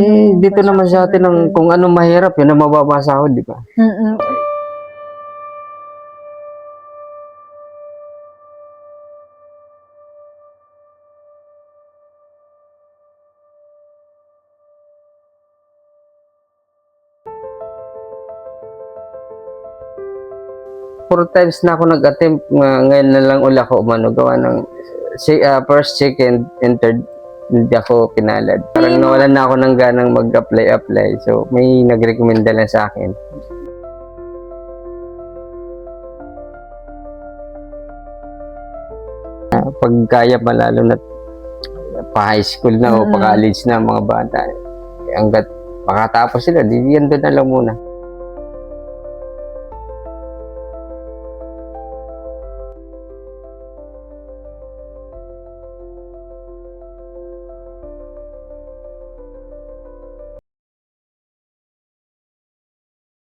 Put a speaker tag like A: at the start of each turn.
A: Eh, dito naman sa atin ang kung ano mahirap, yun ang mababa sahod, di ba?
B: Mm-mm.
A: Four times na ako nag-attempt, nga- ngayon na lang uli ako umano, gawa ng si, ah, first, second, and third, hindi ako pinalad. Parang nawalan na ako ng ganang mag-apply-apply. So, may nag-recommenda lang sa akin. Ah, pag kaya pa lalo na pa high school na o
B: Mm.
A: pa college na mga bata, eh, hanggat makatapos sila, di yan doon na lang muna.